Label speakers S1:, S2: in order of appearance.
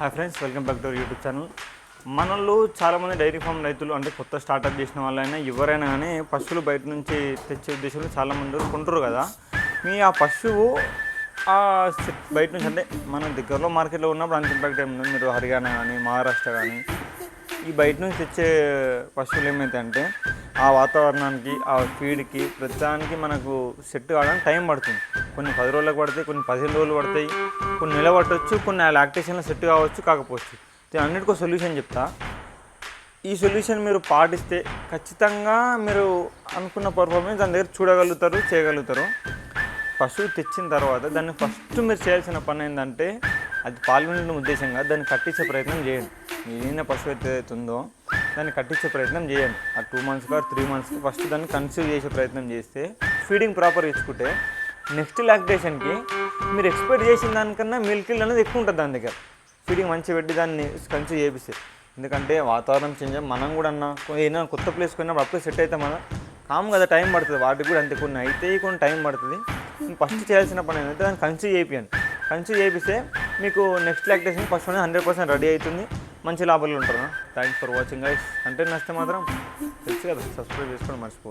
S1: Hi friends welcome back to our YouTube channel మనలో చాలామంది dairy farm రైతులు అంటే కొత్త స్టార్టప్ చేసిన వాళ్ళైనా ఎవరైనా కానీ పశువులు బయట నుంచి తెచ్చే ఉద్దేశంలో చాలామంది కొంటారు కదా. మీ ఆ పశువు ఆ బయట నుంచి అంటే మన దగ్గరలో మార్కెట్లో ఉన్నప్పుడు అంత ఇంపాక్ట్ ఏమి మీరు హర్యానా కానీ మహారాష్ట్ర కానీ ఈ బయట నుంచి తెచ్చే పశువులు ఏమైతే అంటే ఆ వాతావరణానికి ఆ ఫీడ్కి ప్రతిదానికి మనకు సెట్ కావడానికి టైం పడుతుంది. కొన్ని పది రోజులకు పడతాయి కొన్ని పదిహేను రోజులు పడతాయి కొన్ని నెల పట్టవచ్చు కొన్ని ఆ లాక్టేషన్లో సెట్ కావచ్చు కాకపోవచ్చు. నేను అన్నిటికో సొల్యూషన్ చెప్తా. ఈ సొల్యూషన్ మీరు పాటిస్తే ఖచ్చితంగా మీరు అనుకున్న పర్ఫార్మెన్స్ దాని దగ్గర చూడగలుగుతారు చేయగలుగుతారు. పశువు తెచ్చిన తర్వాత దాన్ని ఫస్ట్ మీరు చేయాల్సిన పని ఏంటంటే అది పాల్గొనడం ఉద్దేశంగా దాన్ని కట్టించే ప్రయత్నం చేయండి. ఏదైనా పశువు అయితే ఉందో దాన్ని కట్టించే ప్రయత్నం చేయండి. ఆ టూ మంత్స్కి త్రీ మంత్స్కి ఫస్ట్ దాన్ని కన్సీవ్ చేసే ప్రయత్నం చేస్తే ఫీడింగ్ ప్రాపర్ ఇచ్చుకుంటే నెక్స్ట్ లాక్టేషన్కి మీరు ఎక్స్పెక్ట్ చేసిన దానికన్నా మిల్క్ అనేది ఎక్కువ ఉంటుంది దాని దగ్గర. ఫీడింగ్ మంచిగా పెట్టి దాన్ని కంచి చేపిస్తే. ఎందుకంటే వాతావరణం చేంజ్ మనం కూడా అన్న ఏదైనా కొత్త ప్లేస్ పోయినప్పుడు అప్పుడే సెట్ అయితే మన కామ్ కదా టైం పడుతుంది. వాటికి కూడా అంతే కొన్ని అయితే కొన్ని టైం పడుతుంది. ఫస్ట్ చేయాల్సిన పని ఏంటంటే దాన్ని కన్సీవ్ చేయించండి కన్సీవ్ చేపిస్తే మీకు నెక్స్ట్ లాక్టేషన్ ఫస్ట్ అనేది హండ్రెడ్ పర్సెంట్ రెడీ అవుతుంది. మంచి లాభాలు ఉంటారు. Thanks for watching guys. అంటే నచ్చితే మాత్రం తెలుసు కదా సబ్స్క్రైబ్ చేసుకోవడం మర్చిపో